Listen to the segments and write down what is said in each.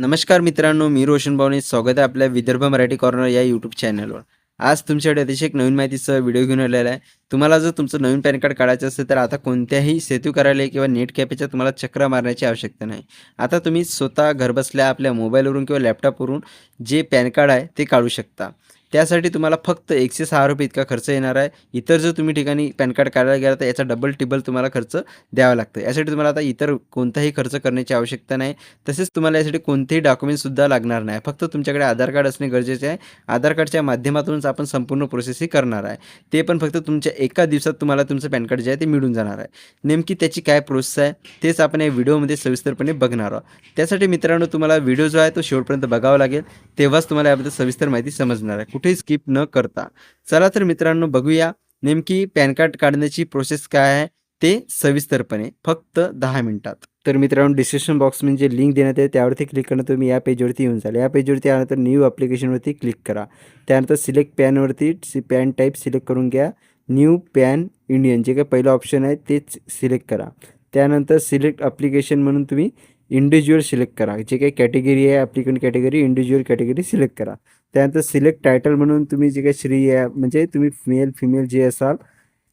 नमस्कार मित्रांनो मी रोशन भावने स्वागत आहे आपल्या विदर्भ मराठी कॉर्नर या यूट्यूब चॅनलवर आज तुमच्याकडे अतिशय एक नवीन माहितीसह व्हिडिओ घेऊन आलेला आहे. तुम्हाला जर तुमचं नवीन पॅन कार्ड काढायचं असेल तर आता कोणत्याही सेतू कार्यालय किंवा नेट कॅफेच्या तुम्हाला चक्र मारण्याची आवश्यकता नाही. आता तुम्ही स्वतः घरबसल्या आपल्या मोबाईलवरून किंवा लॅपटॉपवरून जे पॅन कार्ड आहे ते काढू शकता. त्यासाठी तुम्हाला फक्त एकशे सहा रुपये इतका खर्च येणार आहे. इतर जर तुम्ही ठिकाणी पॅन कार्ड काढायला गेला तर याचा डबल टिबल तुम्हाला खर्च द्यावा लागतं यासाठी तुम्हाला आता इतर कोणताही खर्च करण्याची आवश्यकता नाही. तसेच तुम्हाला यासाठी कोणतेही डॉक्युमेंटसुद्धा लागणार नाही. फक्त तुमच्याकडे आधार कार्ड असणे गरजेचे आहे. आधार कार्डच्या माध्यमातूनच आपण संपूर्ण प्रोसेस ही करणार आहे. ते पण फक्त तुमच्या एका दिवसात तुम्हाला तुमचं पॅन कार्ड जे आहे ते मिळून जाणार आहे. नेमकी त्याची काय प्रोसेस आहे तेच आपण या व्हिडिओमध्ये सविस्तरपणे बघणार आहोत. त्यासाठी मित्रांनो तुम्हाला व्हिडिओ जो आहे तो शेवटपर्यंत बघावा लागेल. तेव्हाच तुम्हाला याबद्दल सविस्तर माहिती समजणार आहे. कुठेही स्किप न करता. चला तर मित्रांनो बघूया नेमकी पॅन कार्ड काढण्याची प्रोसेस काय आहे ते सविस्तरपणे फक्त दहा मिनिटात. तर मित्रांनो डिस्क्रिप्शन बॉक्स म्हणजे लिंक देण्यात आहे त्यावरती क्लिक करणं तुम्ही या पेजवरती येऊन जाल. या पेजवरती आल्यानंतर न्यू ॲप्लिकेशनवरती क्लिक करा. त्यानंतर सिलेक्ट पॅनवरती पॅन टाईप सिलेक्ट करून घ्या. न्यू पॅन इंडियन जे काही पहिलं ऑप्शन आहे तेच सिलेक्ट करा. त्यानंतर सिलेक्ट ॲप्लिकेशन म्हणून तुम्ही इंडिव्हिज्युअल सिलेक्ट करा. जे काही कॅटेगरी आहे applicant category individual category select करा. त्यानंतर सिलेक्ट टायटल म्हणून तुम्ही जे काही श्री आहे म्हणजे तुम्ही मेल फिमेल जे असाल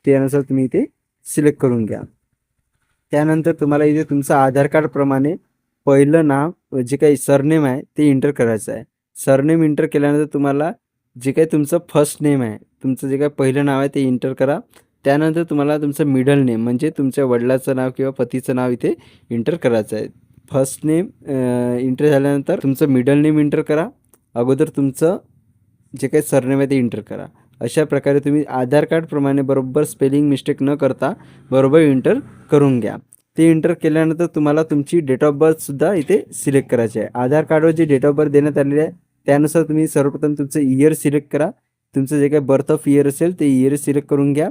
त्यानुसार तुम्ही इथे सिलेक्ट करून घ्या. त्यानंतर तुम्हाला इथे तुमचं आधार कार्डप्रमाणे पहिलं नाव जे काही सरनेम आहे ते इंटर करायचं आहे. सरनेम इंटर केल्यानंतर तुम्हाला जे काही तुमचं फर्स्ट नेम आहे तुमचं जे काही पहिलं नाव आहे ते इंटर करा. त्यानंतर तुम्हाला तुमचं मिडल नेम म्हणजे तुमच्या वडिलाचं नाव किंवा पतीचं नाव इथे इंटर करायचं आहे. फर्स्ट नेम इंटर झाल्यानंतर तुमचं मिडल नेम इंटर करा. अगोदर तुमचं जे काही सरनेम आहे ते इंटर करा. अशा प्रकारे तुम्ही आधार कार्डप्रमाणे बरोबर स्पेलिंग मिस्टेक न करता बरोबर इंटर करून घ्या. ते इंटर केल्यानंतर तुम्हाला तुमची डेट ऑफ बर्थसुद्धा इथे सिलेक्ट करायची आहे. आधार कार्डवर जी डेट ऑफ बर्थ देण्यात आलेली आहे त्यानुसार तुम्ही सर्वप्रथम तुमचं इयर सिलेक्ट करा. तुमचं जे काही बर्थ ऑफ इयर असेल ते इयर सिलेक्ट करून घ्या.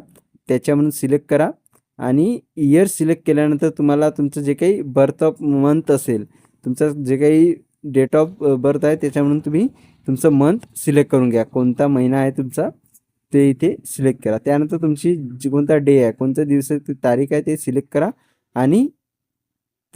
त्याच्यामधून सिलेक्ट करा. आणि इयर सिलेक्ट केल्यानंतर तुम्हाला तुमचं जे काही बर्थ ऑफ मंथ असेल तुमचं जे काही डेट ऑफ बर्थ आहे त्याच्यामधून तुम्ही तुमचं मंथ सिलेक्ट करून घ्या. कोणता महिना आहे तुमचा ते इथे सिलेक्ट करा. त्यानंतर तुमची जी कोणता डे आहे कोणत्या दिवसाची तारीख आहे ते सिलेक्ट करा आणि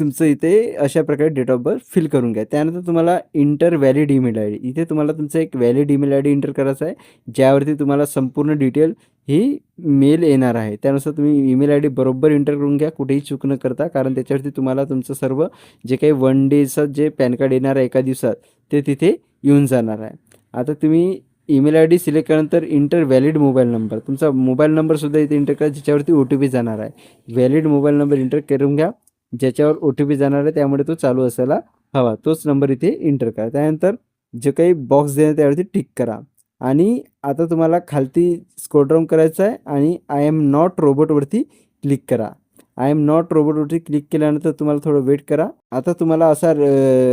तुमचं इथे अशा प्रकारे डेट ऑफ बर्थ फिल करून घ्या. त्यानंतर तुम्हाला enter valid email I D इथे तुम्हाला तुमचं एक valid email I D enter करायचा आहे. ज्यावरती तुम्हाला संपूर्ण डिटेल ही मेल येणार आहे. त्यानुसार तुम्ही ईमेल आय डी बरोबर इंटर करून घ्या. कुठेही चूक न करता कारण त्याच्यावरती तुम्हाला तुमचं सर्व जे काही वन डेचं जे पॅन कार्ड येणार आहे एका दिवसात ते तिथे येऊन जाणार आहे. आता तुम्ही ईमेल आय डी सिलेक्ट केल्यानंतर इंटर व्हॅलिड मोबाईल नंबर तुमचा मोबाईल नंबरसुद्धा इथे इंटर करा ज्याच्यावरती ओ टी पी जाणार आहे. व्हॅलिड मोबाईल नंबर इंटर करून घ्या. ज्याच्यावर ओ टी पी जाणार आहे त्यामुळे तो चालू असायला हवा. तोच नंबर इथे इंटर करा. त्यानंतर जे काही बॉक्स देणार त्यावरती टिक करा. आणि आता तुम्हाला खालती स्कोड्रॉम करायचं आहे आणि आय एम नॉट रोबोटवरती क्लिक करा. आय एम नॉट रोबोटवरती क्लिक केल्यानंतर तुम्हाला थोडं वेट करा. आता तुम्हाला असा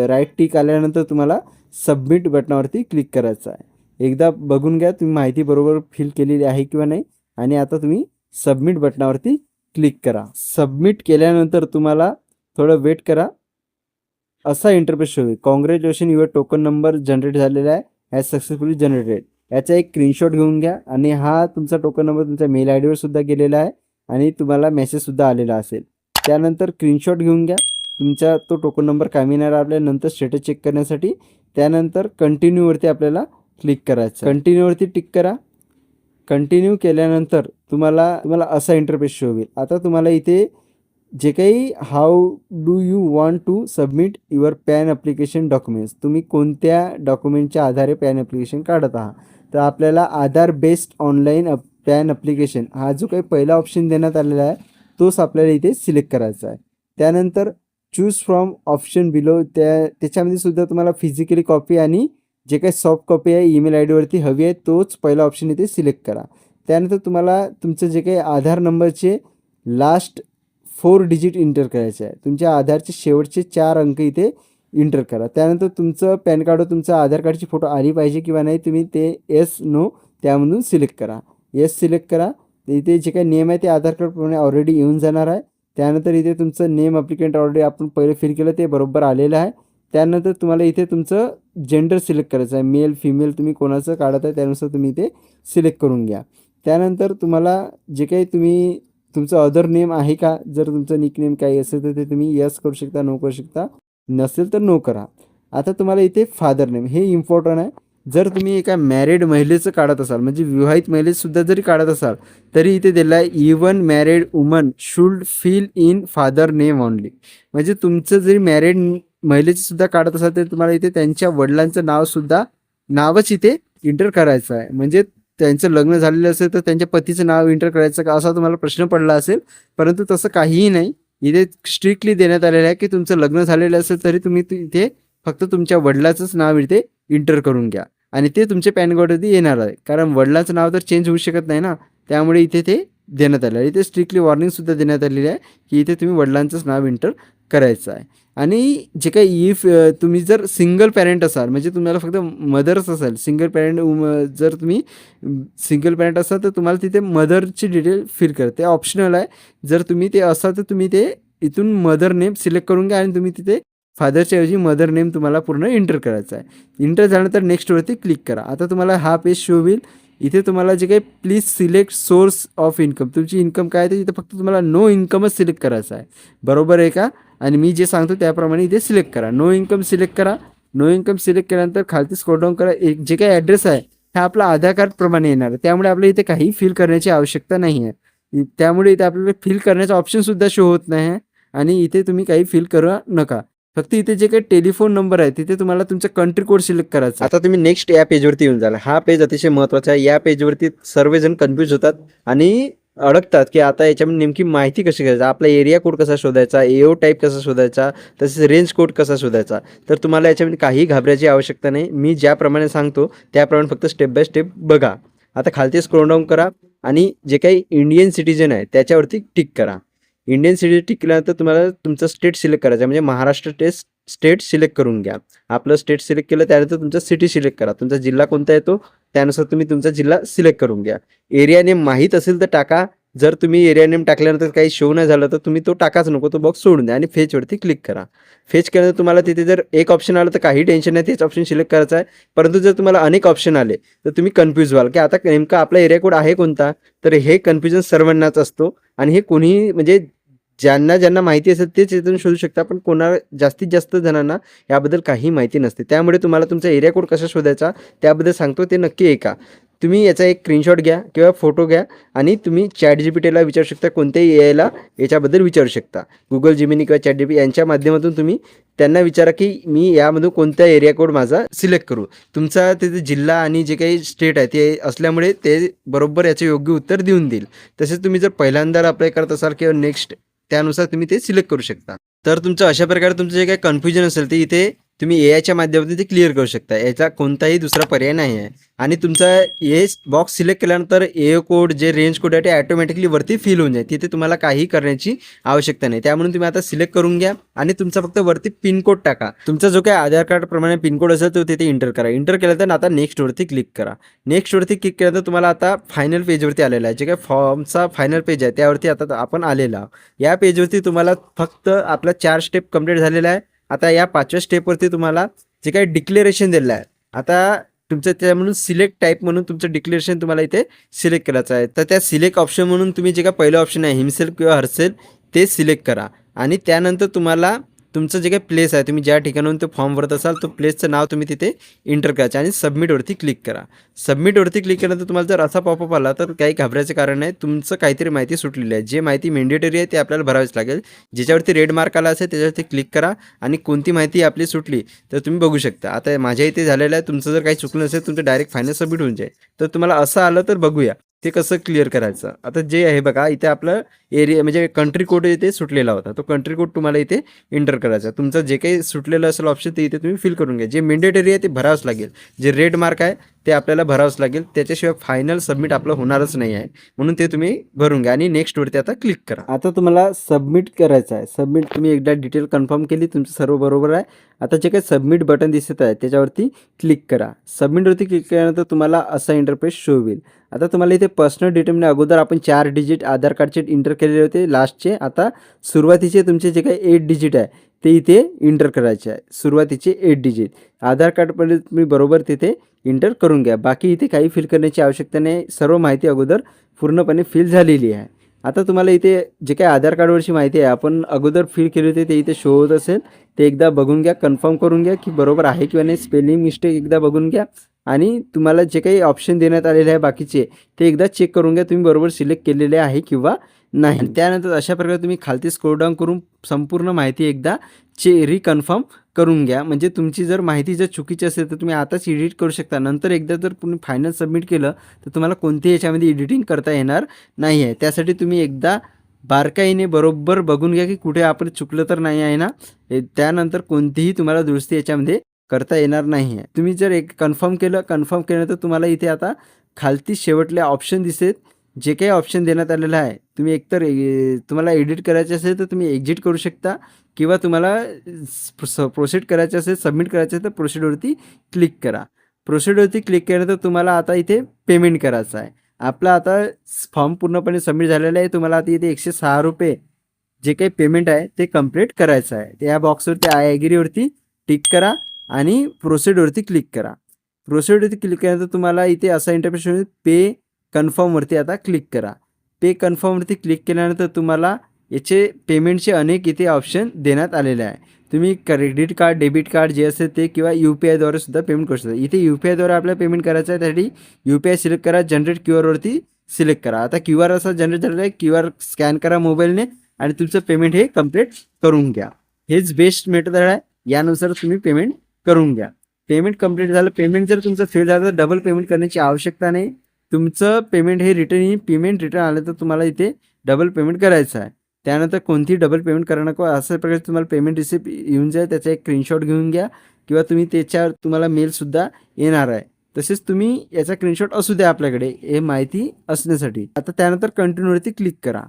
राईट टिक आल्यानंतर तुम्हाला सबमिट बटनावरती क्लिक करायचं आहे. एकदा बघून घ्या तुम्ही माहिती बरोबर फिल केलेली आहे किंवा नाही. आणि आता तुम्ही सबमिट बटनावरती क्लिक करा. सबमिट केल्यानंतर तुम्हाला थोडं वेट करा. असा इंटरफेस होईल. Congratulation your token number generate झालेला आहे. ॲज सक्सेसफुली जनरेटेड याचा एक स्क्रीनशॉट घेऊन घ्या आणि हा तुमचा टोकन नंबर तुमच्या मेल आय डीवर सुद्धा गेलेला आहे आणि तुम्हाला मेसेजसुद्धा आलेला असेल. त्यानंतर स्क्रीनशॉट घेऊन घ्या. तुमचा तो टोकन नंबर कामी येणार आपल्या नंतर स्टेटस चेक करण्यासाठी. त्यानंतर कंटिन्यूवरती आपल्याला क्लिक करायचं कंटिन्यूवरती टिक करा. कंटिन्यू केल्यानंतर तुम्हाला तुम्हाला असा इंटरफेस शो होईल. आता तुम्हाला इथे जे काही how do you want to submit your PAN application documents तुम्ही कोणत्या डॉक्युमेंटच्या आधारे पॅन ॲप्लिकेशन काढत आहात तर आपल्याला Aadhaar based online app PAN application हा जो काही पहिला ऑप्शन देण्यात आलेला आहे तोच आपल्याला इथे सिलेक्ट करायचा आहे. त्यानंतर चूज फ्रॉम ऑप्शन बिलो त्या त्याच्यामध्ये सुद्धा तुम्हाला फिजिकली कॉपी आणि जे काही सॉफ्ट कॉपी आहे ईमेल आय डीवरती हवी आहे तोच पहिला ऑप्शन इथे सिलेक्ट करा. त्यानंतर तुम्हाला तुमचं जे काही आधार नंबरचे लास्ट फोर डिजिट इंटर करायचे आहे. तुमच्या आधारचे शेवटचे चार अंक इथे इंटर करा. त्यानंतर तुमचं पॅन कार्ड तुमचं आधार कार्डची फोटो आली पाहिजे किंवा नाही तुम्ही ते येस नो त्यामधून सिलेक्ट करा. येस सिलेक्ट करा. इथे जे काही नेम आहे ते आधार कार्डप्रमाणे ऑलरेडी येऊन जाणार आहे. त्यानंतर इथे तुमचं नेम अप्लिकेंट ऑलरेडी आपण पहिले फिल केलं ते बरोबर आलेलं आहे. त्यानंतर तुम्हाला इथे तुमचं जेंडर सिलेक्ट करायचं आहे. मेल फिमेल तुम्ही कोणाचं काढत आहे त्यानुसार तुम्ही इथे सिलेक्ट करून घ्या. त्यानंतर तुम्हाला जे काही तुम्ही तुमचं अदर नेम आहे का? जर तुमचं निक नेम काही असेल तर ते तुम्ही यस करू शकता नो करू शकता. नसेल तर नो करा. आता तुम्हाला इथे फादर नेम हे इम्पॉर्टंट आहे. जर तुम्ही एका मॅरिड महिलेचं काढत असाल म्हणजे विवाहित महिलेसुद्धा जरी काढत असाल तरी इथे दिलं आहे even married woman should fill in father name only म्हणजे तुमचं जरी मॅरिड महिलेचं सुद्धा काढत असाल तर तुम्हाला इथे त्यांच्या वडिलांचं नावसुद्धा नावच इथे इंटर करायचं आहे. म्हणजे त्यांचं लग्न झालेलं असेल तर त्यांच्या पतीचं नाव इंटर करायचं का असा तुम्हाला प्रश्न पडला असेल. परंतु तसं काहीही नाही. इथे स्ट्रिक्टली देण्यात आलेलं आहे की तुमचं लग्न झालेलं असेल तरी तुम्ही इथे फक्त तुमच्या वडिलाचंच नाव इथे इंटर करून घ्या. आणि ते तुमच्या पॅन कार्डवरती येणार आहे. कारण वडिलांचं नाव तर चेंज होऊ शकत नाही ना. त्यामुळे इथे ते देण्यात आलं आहे. इथे स्ट्रिक्टली वॉर्निंगसुद्धा देण्यात आलेली आहे की इथे तुम्ही वडिलांचंच नाव इंटर करायचं आहे. आणि जे काही इफ तुम्ही जर सिंगल पॅरेंट असाल म्हणजे तुम्हाला फक्त मदरच असेल सिंगल पॅरेंट जर तुम्ही सिंगल पॅरेंट असाल तर तुम्हाला तिथे मदरची डिटेल फिल करा. ते ऑप्शनल आहे. जर तुम्ही ते असाल तर तुम्ही ते इथून मदर नेम सिलेक्ट करून घ्या आणि तुम्ही तिथे फादरच्या ऐवजी मदर नेम तुम्हाला पूर्ण इंटर करायचा आहे. इंटर झाल्यानंतर नेक्स्टवरती क्लिक करा. आता तुम्हाला हा पेज शो होईल. इथे तुम्हाला जे काही please select source of income तुमची इन्कम काय आहे ते इथे फक्त तुम्हाला नो इन्कमच सिलेक्ट करायचं आहे. बरोबर आहे का? आणि मी जे सांगतो त्याप्रमाणे इथे सिलेक्ट करा. नो इन्कम सिलेक्ट करा. नो इन्कम सिलेक्ट केल्यानंतर खालती स्क्रोल डाऊन करा. एक जे काही ॲड्रेस आहे हा आपला आधार कार्ड प्रमाणे येणार आहे. त्यामुळे आपल्याला इथे काही फिल करण्याची आवश्यकता नाही आहे. त्यामुळे इथे आपल्याला फिल करण्याचा ऑप्शनसुद्धा शो होत नाही आहे. आणि इथे तुम्ही काही फिल करू नका. फक्त इथे जे काही टेलिफोन नंबर आहे तिथे तुम्हाला तुमचा कंट्री कोड सिलेक्ट करायचा आता तुम्ही नेक्स्ट या पेजवरती येऊन जाल. हा पेज अतिशय महत्त्वाचा आहे. या पेजवरती सर्वजण कन्फ्यूज होतात. आणि अडकतात की आता याच्यामध्ये नेमकी माहिती कशी घ्यायची? आपला एरिया कोड कसा शोधायचा? एओ टाईप कसा शोधायचा? तसेच रेंज कोड कसा शोधायचा? तर तुम्हाला याच्यामध्ये काही घाबरायची आवश्यकता नाही. मी ज्याप्रमाणे सांगतो त्याप्रमाणे फक्त स्टेप बाय स्टेप बघा. आता खालती स्क्रोल डाऊन करा आणि जे काही इंडियन सिटीजन आहे त्याच्यावरती टिक करा. इंडियन सिटी टिक केल्यानंतर तुम्हाला तुमचं स्टेट सिलेक्ट करायचं आहे. म्हणजे महाराष्ट्र टेस्ट स्टेट सिलेक्ट करून घ्या. आपलं स्टेट सिलेक्ट केलं त्यानंतर तुमचं सिटी सिलेक्ट करा. तुमचा जिल्हा कोणता येतो? त्यानुसार तुम्ही तुमचा जिल्हा सिलेक्ट करून घ्या. एरिया नेम माहीत असेल तर टाका. जर तुम्ही एरिया नेम टाकल्यानंतर काही शो नाही झालं तर तुम्ही तो टाकाच नको. तो बॉक्स सोडून द्या आणि फेचवरती क्लिक करा. फेच केल्यानंतर तुम्हाला तिथे जर एक ऑप्शन आलं तर काही टेन्शन नाही. तेच ऑप्शन सिलेक्ट करायचं आहे. परंतु जर तुम्हाला अनेक ऑप्शन आले तर तुम्ही कन्फ्यूज व्हाल. की आता नेमका आपला एरिया कोड आहे कोणता? तर हे कन्फ्युजन सर्वांनाच असतो. आणि हे कोणीही म्हणजे ज्यांना ज्यांना माहिती असेल तेच इथून शोधू शकता पण कोणा जास्तीत जास्त जणांना याबद्दल काही माहिती नसते. त्यामुळे तुम्हाला तुमचा एरिया कोड कसा शोधायचा त्याबद्दल सांगतो ते नक्की ऐका. तुम्ही याचा एक स्क्रीनशॉट घ्या किंवा फोटो घ्या आणि तुम्ही चॅट जी पी टीला विचारू शकता कोणत्याही ए आयला याच्याबद्दल विचारू शकता. गुगल जिमिनी किंवा चॅट जी पी यांच्या माध्यमातून तुम्ही त्यांना विचारा की मी यामधून कोणता एरिया कोड माझा सिलेक्ट करू. तुमचा तिथे जिल्हा आणि जे काही स्टेट आहे ते असल्यामुळे ते बरोबर याचे योग्य उत्तर देऊन देईल. तसेच तुम्ही जर पहिल्यांदा अप्लाय करत असाल किंवा नेक्स्ट त्यानुसार तुम्ही ते सिलेक्ट करू शकता. तर तुमचं अशा प्रकारे तुमचं जे काही कन्फ्युजन असेल ते इथे तुम्ही ए आयच्या माध्यमातून ते क्लिअर करू शकता. याचा कोणताही दुसरा पर्याय नाही आहे. आणि तुमचा ए बॉक्स सिलेक्ट केल्यानंतर ए कोड जे रेंज कोड आहे ते ॲटोमॅटिकली वरती फिल होऊन जाईल. तिथे तुम्हाला काही करण्याची आवश्यकता नाही. त्यामुळे तुम्ही आता सिलेक्ट करून घ्या आणि तुमचा फक्त वरती पिनकोड टाका. तुमचा जो काही आधार कार्डप्रमाणे पिनकोड असेल तो तिथे इंटर करा. इंटर केल्यानंतर आता नेक्स्टवरती क्लिक करा. नेक्स्टवरती क्लिक केल्यानंतर तुम्हाला आता फायनल पेजवरती आलेला आहे. जे काही फॉर्मचा फायनल पेज आहे त्यावरती आता आपण आलेला या पेजवरती तुम्हाला फक्त आपला चार स्टेप कंप्लीट झालेला आहे. आता या पाचव्या स्टेपवरती तुम्हाला जे काही डिक्लेरेशन दिलेलं आहे आता तुमचं त्या म्हणून सिलेक्ट टाईप म्हणून तुमचं डिक्लेरेशन तुम्हाला इथे सिलेक्ट करायचं आहे. तर त्या सिलेक्ट ऑप्शन म्हणून तुम्ही जे काय पहिलं ऑप्शन आहे हिमसेल किंवा हरसेल ते सिलेक्ट करा. आणि त्यानंतर तुम्हाला तुमचं जे काही प्लेस आहे तुम्ही ज्या ठिकाणाहून तो फॉर्म भरत असाल तो प्लेसचं नाव तुम्ही तिथे इंटर करायचं आणि सबमिटवरती क्लिक करा. सबमिटवरती क्लिक केल्यानंतर तुम्हाला जर असा पॉपअप आला तर काही घाबरायचं कारण नाही. तुमचं काहीतरी माहिती सुटलेली आहे. जे माहिती मेंडेटरी आहे ते आपल्याला भरावीच लागेल. ज्याच्यावरती रेड मार्क आला असेल त्याच्यावरती क्लिक करा. आणि कोणती माहिती आपली सुटली तर तुम्ही बघू शकता. आता माझ्या इथे झालेलं आहे. तुमचं जर काही चुकलं असेल तुमचं डायरेक्ट फायनल सबमिट होऊन जाईल. तर तुम्हाला असं आलं तर बघूया. ते कसं क्लिअर करायचं? आता जे आहे बघा इथे आपलं एरिया म्हणजे कंट्री कोड इथे सुटलेला होता. तो कंट्री कोड तुम्हाला इथे एंटर करायचा. तुमचं जे काही सुटलेलं असेल ऑप्शन ते इथे तुम्ही फिल करून घ्या. जे मेंडेटरी आहे ते भरावंच लागेल. जे रेड मार्क आहे ते आपल्याला भरावंच लागेल. त्याच्याशिवाय फायनल सबमिट आपलं होणारच नाही आहे. म्हणून ते तुम्ही भरून घ्या आणि नेक्स्टवरती आता क्लिक करा. आता तुम्हाला सबमिट करायचं आहे. सबमिट तुम्ही एकदा डिटेल कन्फर्म केली तुमचं सर्व बरोबर आहे. आता जे काही सबमिट बटन दिसत आहे त्याच्यावरती क्लिक करा. सबमिटवरती क्लिक केल्यानंतर तुम्हाला असा इंटरफेस शो होईल. आता तुम्हाला इथे पर्सनल डिटेल अगोदर आपण चार डिजिट आधार कार्डचे इंटर केलेले होते. लास्टचे आता सुरुवातीचे तुमचे जे काही एट डिजिट आहे ते इथे इंटर करायचे आहे. सुरुवातीचे एट डिजिट आधार कार्डमध्ये तुम्ही बरोबर तिथे इंटर करून घ्या. बाकी इथे काही फिल करण्याची आवश्यकता नाही. सर्व माहिती अगोदर पूर्णपणे फिल झालेली आहे. आता तुम्हाला इथे जे काही आधार कार्डवरची माहिती आहे आपण अगोदर फिल केली होती ते इथे शो होत असेल. ते एकदा बघून घ्या कन्फर्म करून घ्या की बरोबर आहे किंवा नाही. स्पेलिंग मिस्टेक एकदा बघून घ्या. आणि तुम्हाला जे काही ऑप्शन देण्यात आलेले आहे बाकीचे ते एकदा चेक करून घ्या. तुम्ही बरोबर सिलेक्ट केलेले आहे किंवा नाही. त्यानंतर अशा प्रकारे तुम्ही खालती स्क्रोल डाऊन करून संपूर्ण माहिती एकदा चे रिकन्फर्म करून घ्या. म्हणजे तुमची जर माहिती जर चुकीची असेल तर तुम्ही आताच एडिट करू शकता. नंतर एकदा जर तुम्ही फायनल सबमिट केलं तर तुम्हाला कोणत्याही याच्यामध्ये एडिटिंग करता येणार नाही आहे त्यासाठी तुम्ही एकदा बारकाईने बरोबर बघून घ्या की कुठे आपण चुकलं तर नाही आहे ना? त्यानंतर कोणतीही तुम्हाला दुरुस्ती याच्यामध्ये करता येणार नाही आहे तुम्ही जर एक कन्फर्म केलं कन्फर्म केलं तर तुम्हाला इथे आता खालती शेवटले ऑप्शन दिसेल. जे काही ऑप्शन देण्यात आलेलं आहे तुम्ही एकतर ए- तुम्हाला एडिट करायचे असेल तर तुम्ही एक्झिट करू शकता. किंवा तुम्हाला प्रोसिड करायचे असेल सबमिट करायचे असेल तर प्रोसिडवरती क्लिक करा. प्रोसिडवरती क्लिक केल्यानंतर तुम्हाला आता इथे पेमेंट करायचं आहे. आपला आता फॉर्म पूर्णपणे सबमिट झालेला आहे. तुम्हाला आता इथे एकशे सहा रुपये जे काही पेमेंट आहे ते कंप्लीट करायचं आहे. त्या बॉक्सवरती आय ॲग्रीवरती टिक करा. आणि प्रोसिडवरती क्लिक करा. प्रोसिडवरती क्लिक केल्यानंतर तुम्हाला इथे असा इंटरप्रेशन पे कन्फर्मवरती आता क्लिक करा. पे कन्फर्मवरती क्लिक केल्यानंतर तुम्हाला याचे पेमेंटचे अनेक इथे ऑप्शन देण्यात आलेले आहे. तुम्ही क्रेडिट कार्ड डेबिट कार्ड जे असेल ते किंवा यू पी आयद्वारे सुद्धा पेमेंट करू शकता. इथे यू पी आयद्वारे आपल्याला पेमेंट करायचं आहे त्यासाठी यू पी आय सिलेक्ट करा जनरेट क्यू आरवरती सिलेक्ट करा. आता क्यू आर असा जनरेट झालेला आहे क्यू आर स्कॅन करा मोबाईलने आणि तुमचं पेमेंट हे कंप्लीट करून घ्या. हेच बेस्ट मेथड आहे यानुसार तुम्ही पेमेंट करून घ्या. पेमेंट कंप्लीट झालं. पेमेंट जर तुमचं फेल झालं तर डबल पेमेंट करण्याची आवश्यकता नाही. तुमचं पेमेंट हे रिटर्न येईल. पेमेंट रिटर्न आलं तर तुम्हाला इथे डबल पेमेंट करायचं आहे. त्यानंतर कोणतीही डबल पेमेंट करा नको. अशा प्रकारे तुम्हाला पेमेंट रिसिप्ट येऊन जाईल. त्याचा एक स्क्रीनशॉट घेऊन घ्या. किंवा तुम्ही त्याच्यावर तुम्हाला मेलसुद्धा येणार आहे. तसेच तुम्ही याचा स्क्रीनशॉट असू द्या आपल्याकडे. हे माहिती असण्यासाठी. आता त्यानंतर कंटिन्यूवरती क्लिक करा.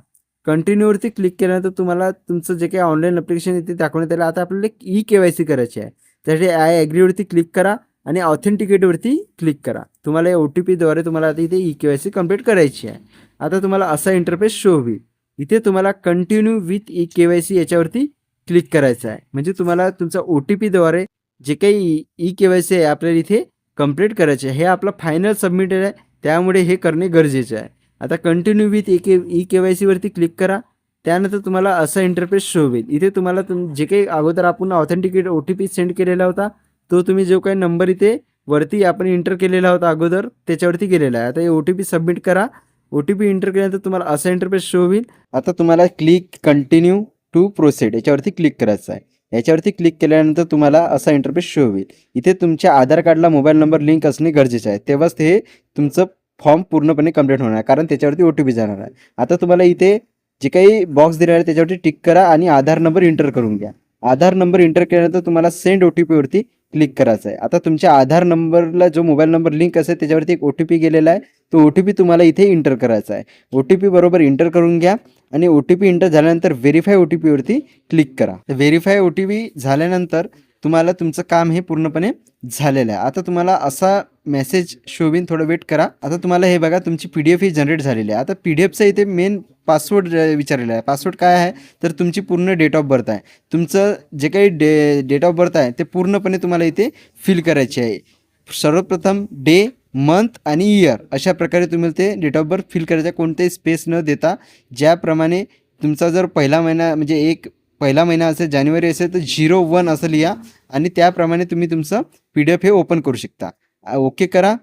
कंटिन्यूवरती क्लिक केल्यानंतर तुम्हाला तुमचं जे काही ऑनलाईन अप्लिकेशन आहे ते दाखवण्यात आलं. आता आपल्याला ई के वाय सी करायची आहे. त्यासाठी आय ॲग्रीवरती क्लिक करा आणि ऑथेंटिकेटवरती क्लिक करा. तुम्हाला ओ टी पीद्वारे तुम्हाला आता इथे E K Y C complete करायची आहे. आता तुम्हाला असा इंटरफेस शो होईल. इथे तुम्हाला continue with E K Y C याच्यावरती क्लिक करायचं आहे. म्हणजे तुम्हाला तुमचा ओ टी पीद्वारे जे काही ई के वाय सी आहे आपल्याला इथे कंप्लीट करायचे आहे. हे आपलं फायनल सबमिटेड आहे. त्यामुळे हे करणे गरजेचे आहे. आता continue with E K E K Y सीवरती click करा. त्यानंतर तुम्हाला असा इंटरफेस शो होईल. इथे तुम्हाला तुम जे काही अगोदर आपण authenticate O T P send केलेला होता तो तुम्ही जो काही नंबर इथे वरती आपण इंटर केलेला होता अगोदर त्याच्यावरती गेलेला आहे. आता हे ओ टी पी सबमिट करा. ओ टी पी इंटर केल्यानंतर तुम्हाला असा इंटरफेस शो होईल. आता तुम्हाला क्लिक कंटिन्यू टू प्रोसेड याच्यावरती क्लिक करायचं आहे. याच्यावरती क्लिक केल्यानंतर तुम्हाला असा इंटरफेस शो होईल. इथे तुमच्या आधार कार्डला मोबाईल नंबर लिंक असणे गरजेचे आहे. तेव्हाच ते तुमचं फॉर्म पूर्णपणे कंप्लीट होणार आहे. कारण त्याच्यावरती ओ टी पी जाणार आहे. आता तुम्हाला इथे जे काही बॉक्स दिलेला आहे त्याच्यावरती टिक करा आणि आधार नंबर इंटर करून घ्या. आधार नंबर इंटर केल्यानंतर तुम्हाला सेंड ओ टी पीवरती क्लिक करायचं आहे आता तुमच्या आधार नंबरला जो मोबाईल नंबर लिंक असेल त्याच्यावरती एक ओ टी पी गेलेला आहे. तो ओ टी पी तुम्हाला इथे इंटर करायचा आहे. ओ टी पी बरोबर इंटर करून घ्या आणि ओ टी पी इंटर झाल्यानंतर व्हेरीफाय ओ टी पीवरती क्लिक करा. व्हेरीफाय ओ टी पी झाल्यानंतर तुम्हाला तुमचं काम हे पूर्णपणे झालेलं आहे. आता तुम्हाला असा मेसेज शोबीन थोडं वेट करा. आता तुम्हाला हे बघा तुमची पी डी एफ ही जनरेट झालेली आहे. आता पी डी एफचा इथे मेन पासवर्ड विचारलेलं आहे. पासवर्ड काय आहे? तर तुमची पूर्ण डेट ऑफ बर्थ आहे. तुमचं जे काही डे डेट ऑफ बर्थ आहे ते पूर्णपणे तुम्हाला इथे फिल करायची आहे. सर्वप्रथम डे मंथ आणि इयर अशा प्रकारे तुम्ही ते डेट ऑफ बर्थ फिल करायचं. कोणतेही स्पेस न देता ज्याप्रमाणे तुमचा जर पहिला महिना म्हणजे एक पहिला महिना असेल जानेवारी असेल तर झिरो वन असं लिहा आणि त्याप्रमाणे तुम्ही तुमचं पी डी एफ हे ओपन करू शकता. ओके करा.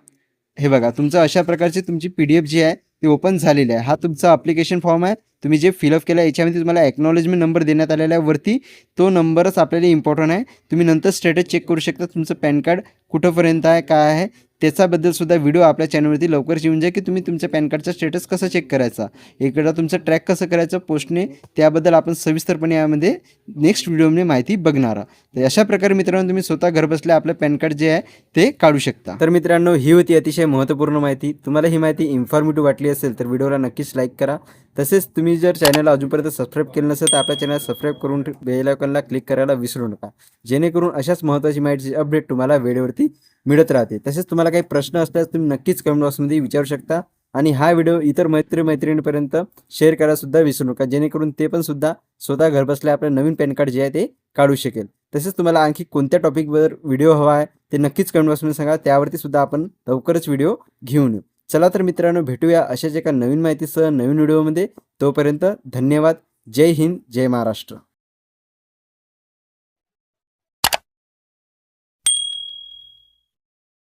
हे बघा तुमचं अशा प्रकारची तुमची पी डी एफ जी आहे ती ओपन झालेली आहे. हा तुमचा अप्लिकेशन फॉर्म आहे. तुम्ही जे फिलअप केलं आहे याच्यामध्ये तुम्हाला एक्नॉलेजमेंट नंबर देण्यात आलेला आहे वरती. तो नंबरच आपल्याला इम्पॉर्टंट आहे. तुम्ही नंतर स्टेटस चेक करू शकता तुमचं पॅन कार्ड कुठंपर्यंत आहे काय आहे. त्याच्याबद्दल सुद्धा व्हिडिओ आपल्या चॅनलवरती लवकरच येऊन जाईल की तुम्ही तुमच्या पॅन कार्डचा स्टेटस कसा चेक करायचा. इकडं तुमचं ट्रॅक कसं करायचं पोस्टने त्याबद्दल आपण सविस्तरपणे यामध्ये नेक्स्ट व्हिडिओमध्ये माहिती बघणार आहोत. तर अशा प्रकारे मित्रांनो तुम्ही स्वतः घरबसल्या आपलं पॅन कार्ड जे आहे ते काढू शकता. तर मित्रांनो ही होती अतिशय महत्त्वपूर्ण माहिती. तुम्हाला ही माहिती इन्फॉर्मेटिव्ह वाटली असेल तर व्हिडिओला नक्कीच लाईक करा. तसेच तुम्ही जर चॅनलला अजूनपर्यंत सबस्क्राईब केलं नसेल तर आपल्या चॅनल सबस्क्राईब करून बेल आयकॉनला क्लिक करायला विसरू नका. जेणेकरून अशाच महत्त्वाची माहितीची अपडेट तुम्हाला वेळेवरती मिळत राहते. तसेच तुम्हाला काही प्रश्न असल्यास तुम्ही नक्कीच कमेंट बॉक्समध्ये विचारू शकता. आणि हा व्हिडिओ इतर मैत्री मैत्रिणीपर्यंत शेअर करायला सुद्धा विसरू नका. जेणेकरून ते पण सुद्धा स्वतः घरबसल्या आपलं नवीन पॅन कार्ड जे आहे ते काढू शकेल. तसेच तुम्हाला आणखी कोणत्या टॉपिकवर व्हिडिओ हवा आहे ते नक्कीच कमेंट बॉक्समध्ये सांगा. त्यावरती सुद्धा आपण लवकरच व्हिडिओ घेऊन येऊ. चला तर मित्रांनो भेटूया अशाच एका नवीन माहितीसह नवीन व्हिडिओमध्ये तोपर्यंत धन्यवाद. जय हिंद जय महाराष्ट्र.